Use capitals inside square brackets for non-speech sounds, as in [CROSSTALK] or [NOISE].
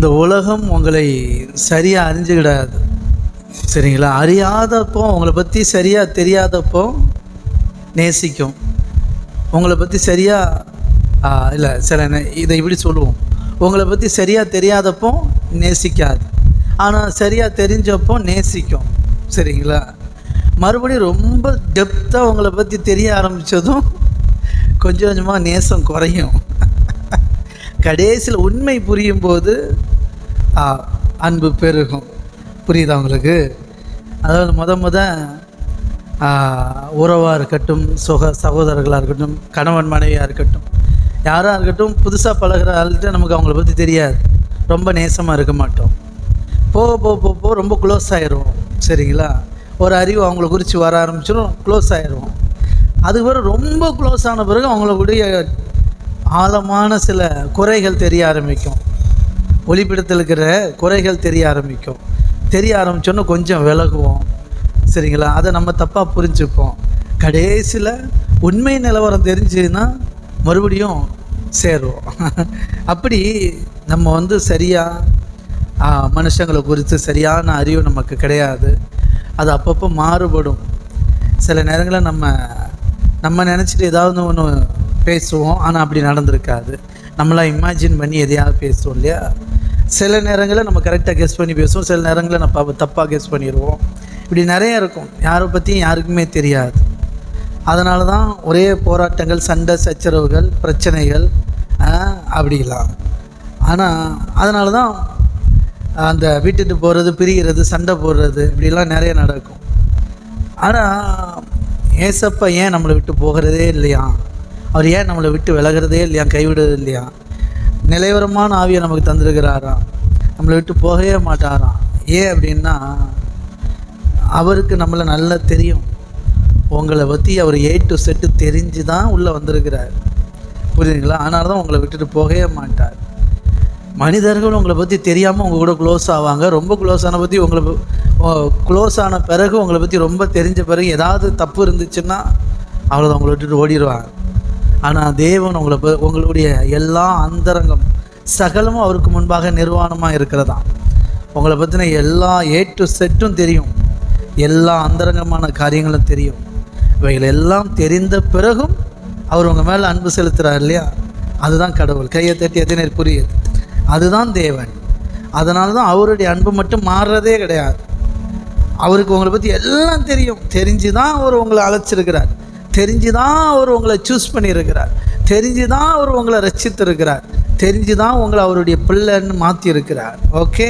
இந்த உலகம் உங்களை சரியாக அறிஞ்சுக்கிடாது. சரிங்களா? அறியாதப்போ உங்களை பற்றி சரியாக தெரியாதப்போ நேசிக்கும். உங்களை பற்றி சரியாக இல்லை சில நே- இதை இப்படி சொல்லுவோம். உங்களை பற்றி சரியாக தெரியாதப்போ நேசிக்காது. ஆனால் சரியாக தெரிஞ்சப்போ நேசிக்கும். சரிங்களா? மறுபடியும் ரொம்ப டெப்த்தாக உங்களை பற்றி தெரிய ஆரம்பித்ததும் கொஞ்சம் கொஞ்சமாக நேசம் குறையும். கடைசியில் உண்மை புரியும் போது அன்பு பெருகும். புரியுதா உங்களுக்கு? அதாவது முத முத உறவாக இருக்கட்டும் சுக சகோதரர்களாக இருக்கட்டும் கணவன் மனைவியாக இருக்கட்டும் யாராக இருக்கட்டும் புதுசாக பழகுற ஆள்கிட்ட நமக்கு அவங்கள பற்றி தெரியாது. ரொம்ப நேசமாக இருக்க மாட்டோம். போக போக போக போக ரொம்ப க்ளோஸ் ஆகிடுவோம் சரிங்களா? ஒரு அறிவு அவங்கள குறித்து வர ஆரம்பிச்சிடும் க்ளோஸ் ஆயிடுவோம். அதுக்கப்புறம் ரொம்ப க்ளோஸ் ஆன பிறகு அவங்களுடைய ஆழமான சில குறைகள் தெரிய ஆரம்பிக்கும். ஒளிப்பிடத்தில் இருக்கிற குறைகள் தெரிய ஆரம்பிக்கும். தெரிய ஆரம்பிச்சோன்னே கொஞ்சம் விலகுவோம். சரிங்களா? அதை நம்ம தப்பாக புரிஞ்சுப்போம். கடைசியில் உண்மை நிலவரம் தெரிஞ்சுன்னா மறுபடியும் சேருவோம் [LAUGHS] அப்படி நம்ம வந்து சரியாக மனுஷங்களை குறித்து சரியான அறிவு நமக்கு கிடையாது. அது அப்பப்போ மாறுபடும். சில நேரங்களில் நம்ம நம்ம நினச்சிட்டு ஏதாவது ஒன்று பேசுவோம். ஆனால் அப்படி நடந்திருக்காது. நம்மளாம் இமேஜின் பண்ணி எதையாவது பேசுவோம் இல்லையா? சில நேரங்களில் நம்ம கரெக்டாக கெஸ் பண்ணி பேசுவோம். சில நேரங்களில் நம்ம தப்பாக கெஸ் பண்ணிடுவோம். இப்படி நிறைய இருக்கும். யாரை பற்றியும் யாருக்குமே தெரியாது. அதனால தான் ஒரே போராட்டங்கள் சண்டை சச்சரவுகள் பிரச்சனைகள் அப்படிலாம். ஆனால் அதனால தான் அந்த விட்டுட்டு போகிறது பிரிகிறது சண்டை போடுறது இப்படிலாம் நிறைய நடக்கும். ஆனால் ஏசப்பா ஏன் நம்மளை விட்டு போகிறதே இல்லையா? அவர் ஏன் நம்மளை விட்டு விலகிறதே இல்லையா கைவிடுறது இல்லையா? நிலைவரமான ஆவியை நமக்கு தந்திருக்கிறாராம் நம்மளை விட்டு போகவே மாட்டாராம் ஏன் அப்படின்னா அவருக்கு நம்மளை நல்லா தெரியும். உங்களை பற்றி அவர் ஏ டு செட்டு தெரிஞ்சு தான் உள்ளே வந்திருக்கிறார். புரியுதுங்களா? அதனால தான் உங்களை விட்டுட்டு போகவே மாட்டார். மனிதர்கள் உங்களை பற்றி தெரியாமல் உங்கள் கூட க்ளோஸ் ஆவாங்க. ரொம்ப க்ளோஸ் ஆன பற்றி உங்களை க்ளோஸ் ஆன பிறகு உங்களை பற்றி ரொம்ப தெரிஞ்ச பிறகு ஏதாவது தப்பு இருந்துச்சுன்னா அவ்வளோதான் உங்களை விட்டுட்டு ஓடிடுவாங்க ஆனால் தேவன் உங்களை ப- உங்களுடைய எல்லா அந்தரங்கம் சகலமும் அவருக்கு முன்பாக நிர்வாணமாக இருக்கிறதா? உங்களை பற்றின எல்லா ஏ டு செட்டும் தெரியும். எல்லா அந்தரங்கமான காரியங்களும் தெரியும். இவைகள் எல்லாம் தெரிந்த பிறகும் அவர் உங்கள் மேலே அன்பு செலுத்துகிறார் இல்லையா? அதுதான் கடவுள். கையை தட்டி எத்தனை புரியுது? அதுதான் தேவன். அதனால தான் அவருடைய அன்பு மட்டும் மாறுறதே கிடையாது. அவருக்கு உங்களை பற்றி எல்லாம் தெரியும். தெரிஞ்சு தான் அவர் உங்களை அழைச்சிருக்கிறார். தெரிஞ்சு தான் அவர் உங்களை சூஸ் பண்ணியிருக்கிறார். தெரிஞ்சு தான் அவர் உங்களை ரட்சித்திருக்கிறார் தெரிஞ்சு தான் உங்களை அவருடைய பிள்ளைன்னு மாற்றியிருக்கிறார் ஓகே